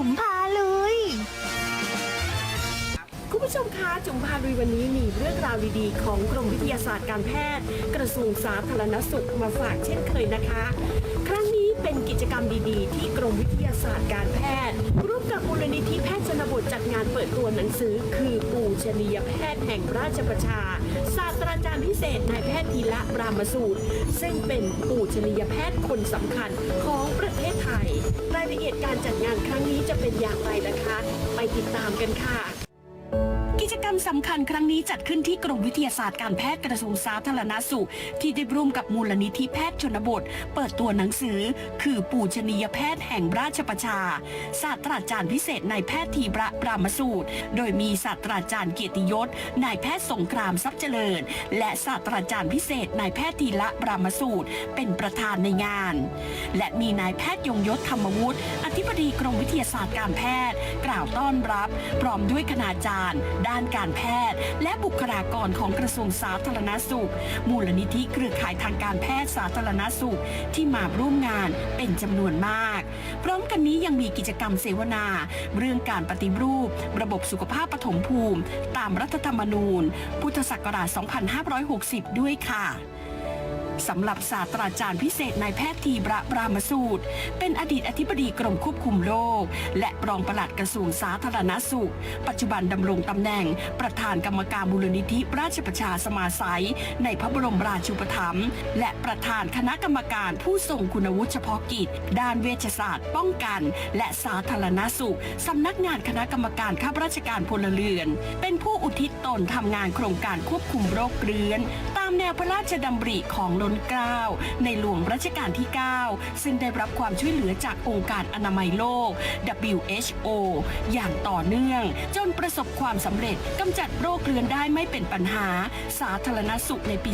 จุ๋มพาลุย คุณผู้ชมคะจุ๋มพาลุยวันนี้มีเรื่องราวดีๆ ของกรมวิทยาศาสตร์การแพทย์ กระทรวงสาธารณสุขมาฝากเช่นเคยนะคะ ครั้งนี้ เป็นกิจกรรมดีๆ ที่กรมวิทยาศาสตร์การแพทย์ร่วมกับมูลนิธิแพทย์ชนบทจัดงานเปิดตัวหนังสือ คือปูชนียแพทย์แห่งราชประชา ศาสตราจารย์พิเศษนายแพทย์ธีระรามสูตร ซึ่งเป็นปูชนียแพทย์คนสำคัญของประเทศไทย รายละเอียดการจัดงานครั้งนี้จะเป็นอย่างไรนะคะ ไปติดตามกันค่ะ กรรมสำคัญครั้งนี้จัดขึ้นที่กรมวิทยาศาสตร์การแพทย์กระทรวงสาธารณสุข ที่ได้ร่วมกับมูลนิธิแพทย์ชนบท เปิดตัวหนังสือ คือปูชนียแพทย์แห่งราชประชา ศาสตราจารย์พิเศษนายแพทย์ทีระปรามสูตร โดยมีศาสตราจารย์เกียรติยศนายแพทย์สงครามทรัพย์เจริญ และศาสตราจารย์พิเศษนายแพทย์ทีระปรามสูตร เป็นประธานในงาน และมีนายแพทย์ยงยศธรรมวุฒิอธิบดีกรมวิทยาศาสตร์การแพทย์ กล่าวต้อนรับพร้อมด้วยคณาจารย์ ด้านการแพทย์ และบุคลากรของกระทรวงสาธารณสุข มูลนิธิเครือข่ายทางการแพทย์สาธารณสุข ที่มาร่วมงานเป็นจำนวนมาก พร้อมกันนี้ยังมีกิจกรรมเสวนา เรื่องการปฏิรูป ระบบสุขภาพปฐมภูมิ ตามรัฐธรรมนูญ พุทธศักราช 2560 ด้วยค่ะ สำหรับศาสตราจารย์พิเศษนายแพทย์ทีระบรามสูตร เป็นอดีตอธิบดีกรมควบคุมโรคและรองปลัดกระทรวงสาธารณสุข ปัจจุบันดำรงตำแหน่ง ประธานกรรมการมูลนิธิราชประชาสมาสัย ในพระบรมราชูปถัมภ์และประธานคณะกรรมการผู้ทรงคุณวุฒิเฉพาะกิจ ด้านเวชศาสตร์ ป้องกัน และสาธารณสุขสำนักงานคณะกรรมการข้าราชการพลเรือน เป็นผู้อุทิศตนทำงานโครงการควบคุมโรคเรื้อนามแนวพระราชดำริของล้นเกล้าในหลวงรัชกาลที่ 9 ซึ่งได้รับความช่วยเหลือจากองค์การอนามัยโลก WHO อย่างต่อเนื่อง จนประสบความสำเร็จกำจัดโรคเรื้อนได้ไม่เป็นปัญหา สาธารณสุขในปี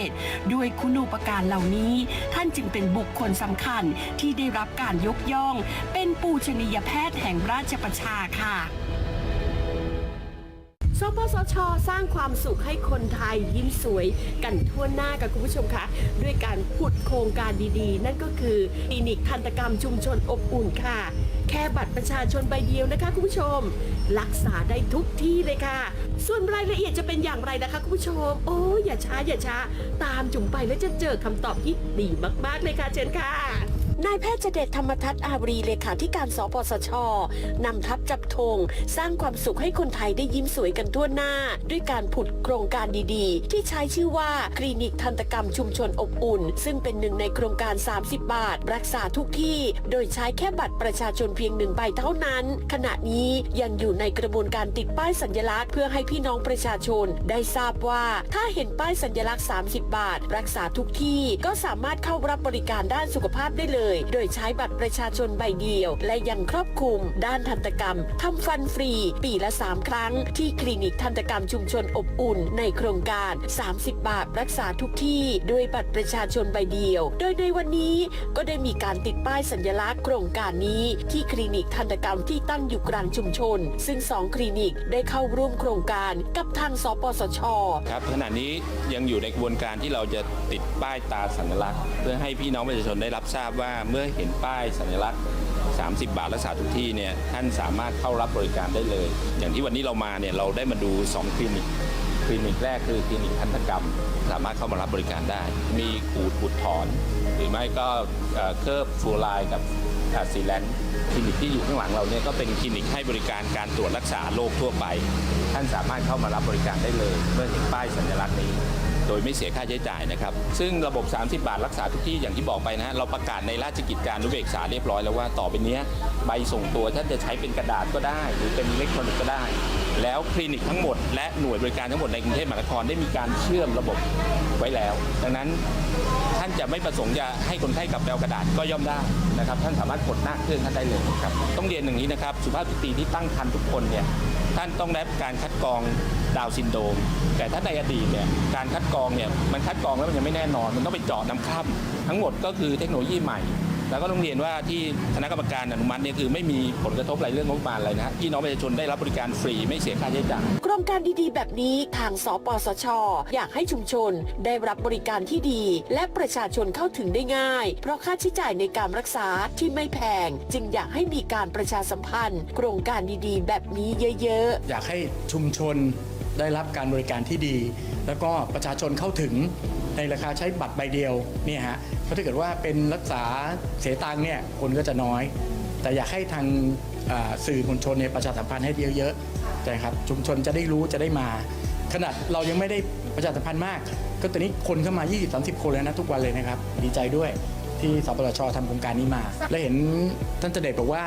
2537 ด้วยคุณูปการเหล่านี้ ท่านจึงเป็นบุคคลสำคัญที่ได้รับการยกย่อง เป็นปูชนียแพทย์แห่งราชประชาค่ะ สปสช สร้างความสุขให้คนไทยยิ้มสวยกันทั่วหน้ากับคุณผู้ชมคะด้วยการผุดโครงการดีๆ นั่นก็คือคลินิกทันตกรรมชุมชนอบอุ่นค่ะ แค่บัตรประชาชนใบเดียวนะคะคุณผู้ชม รักษาได้ทุกที่เลยค่ะ ส่วนรายละเอียดจะเป็นอย่างไรนะคะคุณผู้ชม โอ้ยอย่าช้าอย่าช้า ตามจุ๋มไปแล้วจะเจอคำตอบที่ดีมากๆเลยค่ะเชิญค่ะ นายแพทย์เจเดชธรรมทัศน์อาบรีเลขาธิการสปสชนำทัพจับธงสร้างความสุขให้คนไทยได้ยิ้มสวยกันทั่วหน้า ด้วยการผุดโครงการดีๆ ที่ใช้ชื่อว่าคลินิกทันตกรรมชุมชนอบอุ่น ซึ่งเป็นหนึ่งในโครงการ 30 บาท รักษาทุกที่ โดยใช้แค่บัตรประชาชนเพียงหนึ่งใบเท่านั้น ขณะนี้ยังอยู่ในกระบวนการติดป้ายสัญลักษณ์เพื่อให้พี่น้องประชาชน ได้ทราบว่าถ้าเห็นป้ายสัญลักษณ์ 30 บาท รักษาทุกที่ก็สามารถเข้ารับบริการด้านสุขภาพได้เลยโดยใช้บัตรประชาชนใบเดียว และยังครอบคลุม ด้านทันตกรรมทำฟันฟรี ปีละ 3 ครั้ง ที่คลินิกทันตกรรมชุมชนอบอุ่น ในโครงการ 30 บาทรักษาทุกที่ ด้วยบัตรประชาชนใบเดียว โดยในวันนี้ก็ได้มีการติดป้ายสัญลักษณ์โครงการนี้ที่คลินิกทันตกรรมที่ตั้งอยู่กลางชุมชน ซึ่งสองคลินิกได้เข้าร่วมโครงการกับทางสปสชครับขณะนี้ยังอยู่ในกระบวนการที่เราจะติดป้ายตาสัญลักษณ์ เพื่อให้พี่น้องประชาชนได้รับทราบว่าเมื่อเห็นป้ายสัญลักษณ์ 30 บาทรักษาทุกที่เนี่ยท่านสามารถเข้ารับบริการได้เลย อย่างที่วันนี้เรามาเนี่ยเราได้มาดู 2 คลินิกคลินิกแรกคือคลินิกทันตกรรม สามารถเข้ามารับบริการได้ มีขูดขุดถอน หรือไม่ก็เคลือบฟูไลน์กับซีแลนด์คลินิกที่อยู่ข้างหลังเราเนี่ยก็เป็นคลินิกให้บริการการตรวจรักษาโรคทั่วไป ท่านสามารถเข้ามารับบริการได้เลย เมื่อเห็นป้ายสัญลักษณ์นี้ โดยไม่เสียค่าใช้จ่ายนะครับ ซึ่งระบบ 30 บาทรักษาทุกที่อย่างที่บอกไปนะฮะเราประกาศในราชกิจการนุเบกษาเรียบร้อยแล้วว่าต่อไปนี้ใบส่งตัวท่านจะใช้เป็นกระดาษก็ได้ หรือเป็นอิเล็กทรอนิกส์ก็ได้ แล้วคลินิกทั้งหมด และหน่วยบริการทั้งหมดในกรุงเทพมหานครได้มีการเชื่อมระบบไว้แล้ว ดังนั้นท่านจะไม่ประสงค์จะให้คนไข้กลับไปเอากระดาษก็ย่อมได้นะครับ ท่านสามารถกดหน้าเครื่องท่านได้เลยครับต้องเรียนอย่างนี้นะครับ สุภาพสตรีที่ตั้งครรภ์ทุกคนเนี่ยท่านต้องได้การคัดกรองดาวซินโดม แต่ถ้าในอดีตเนี่ยการคัดกรองเนี่ยมันคัดกรองแล้วมันยังไม่แน่นอน มันต้องไปเจาะน้ำคร่ำทั้งหมดก็คือเทคโนโลยีใหม่ แล้วก็ต้องเรียนว่าที่คณะกรรมการอนุมัติเนี่ยคือไม่มีผลกระทบอะไรเรื่องงบประมาณอะไรนะฮะพี่น้องประชาชนได้รับบริการฟรีไม่เสียค่าใช้จ่ายโครงการดีๆ แบบนี้ทางสปสช อยากให้ชุมชนได้รับบริการที่ดี และประชาชนเข้าถึงได้ง่าย เพราะค่าใช้จ่ายในการรักษาที่ไม่แพง จึงอยากให้มีการประชาสัมพันธ์ โครงการดีๆ แบบนี้เยอะๆ อยากให้ชุมชนได้รับการบริการที่ดี แล้วก็ประชาชนเข้าถึงในราคาใช้บัตรใบเดียวเนี่ยฮะ เพราะถ้าเกิดว่าเป็นรักษาเสียตังเนี่ยคนก็จะน้อย แต่อยากให้ทางสื่อมวลชนเนี่ยประชาสัมพันธ์ให้เยอะๆนะครับชุมชนจะได้รู้จะได้มา ขนาดเรายังไม่ได้ประชาสัมพันธ์มาก ก็ตอนนี้คนเข้ามา 20-30 คนเลยนะทุกวันเลยนะครับ ดีใจด้วยที่สปสชทำโครงการนี้มา และเห็นท่านเจเดชบอกว่า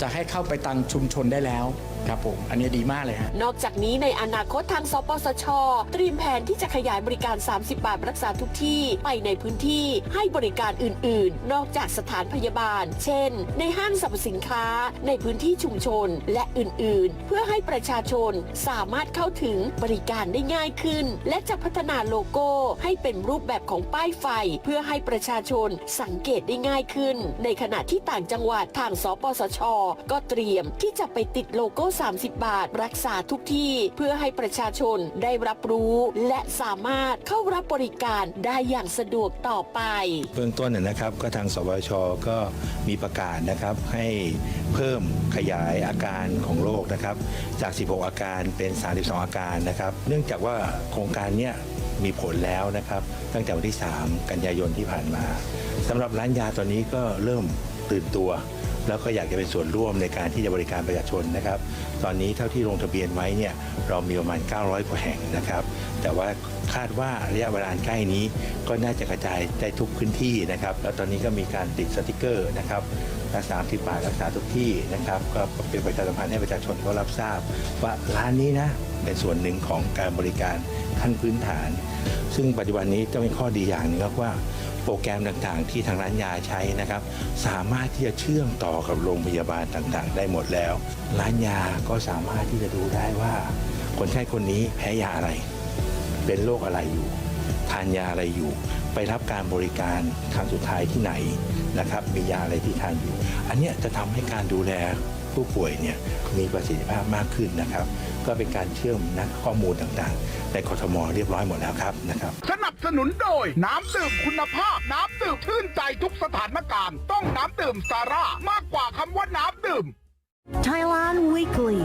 จะให้เข้าไปตังชุมชนได้แล้ว ครับผม อันนี้ดีมากเลยฮะ นอกจากนี้ในอนาคตทางสปสช เตรียมแผนที่จะขยายบริการ 30 บาทรักษาทุกที่ไปในพื้นที่ให้บริการอื่น ๆ นอกจากสถานพยาบาล เช่น ในห้างสรรพสินค้า ในพื้นที่ชุมชนและอื่น ๆ เพื่อให้ประชาชนสามารถเข้าถึงบริการได้ง่ายขึ้น และจะพัฒนาโลโก้ให้เป็นรูปแบบของป้ายไฟ เพื่อให้ประชาชนสังเกตได้ง่ายขึ้น ในขณะที่ต่างจังหวัดทางสปสช ก็เตรียมที่จะไปติดโลโก้30 บาท รักษาทุกที่เพื่อให้ประชาชนได้รับรู้ และสามารถเข้ารับบริการได้อย่างสะดวกต่อไป เบื้องต้นเนยนะครับ ก็ทางสวชก็มีประกาศนะครับให้เพิ่มขยายอาการของโรคนะครับ จาก 16 อาการเป็น 32 อาการนะครับ เนื่องจากว่าโครงการเนี้ยมีผลแล้วนะครับ ตั้งแต่วันที่ 3 กันยายนที่ผ่านมาสำหรับร้านยาตอนนี้ก็เริ่ม ตื่นตัว แล้วก็อยากจะเป็นส่วนร่วมในการที่จะบริการประชาชนนะครับ ตอนนี้เท่าที่ลงทะเบียนไว้เนี่ยเรามีประมาณ 900 กว่าแห่งนะครับ แต่ว่าคาดว่าระยะเวลาใกล้นี้ก็น่าจะกระจายได้ทุกพื้นที่นะครับ แล้วตอนนี้ก็มีการติดสติกเกอร์นะครับรักษาที่บารักษาทุกที่นะครับ ก็เป็นประชาสัมพันธ์ให้ประชาชนเขารับทราบ ว่าร้านนี้นะเป็นส่วนหนึ่งของการบริการขั้นพื้นฐาน ซึ่งปัจจุบันนี้จะมีข้อดีอย่างนึงครับว่า โปรแกรมต่างๆ ที่ทางร้านยาใช้นะครับ สามารถที่จะเชื่อมต่อกับโรงพยาบาลต่างๆ ได้หมดแล้ว ร้านยาก็สามารถที่จะดูได้ว่า คนไข้คนนี้แพ้ยาอะไร เป็นโรคอะไรอยู่ทานยาอะไรอยู่ ไปรับการบริการครั้งสุดท้ายที่ไหนนะครับ มียาอะไรที่ทานอยู่ อันนี้จะทำให้การดูแลผู้ป่วยเนี่ยมีประสิทธิภาพมากขึ้นนะครับ ก็เป็นการเชื่อมนะข้อมูลต่างๆ ในกทมเรียบร้อยหมดแล้วครับนะครับ สนับสนุนโดย น้ำดื่มคุณภาพ น้ำดื่มชื่นใจทุกสถานการณ์ ต้องน้ำดื่มซาร่ามากกว่าคำว่าน้ำดื่ม Thailand Weekly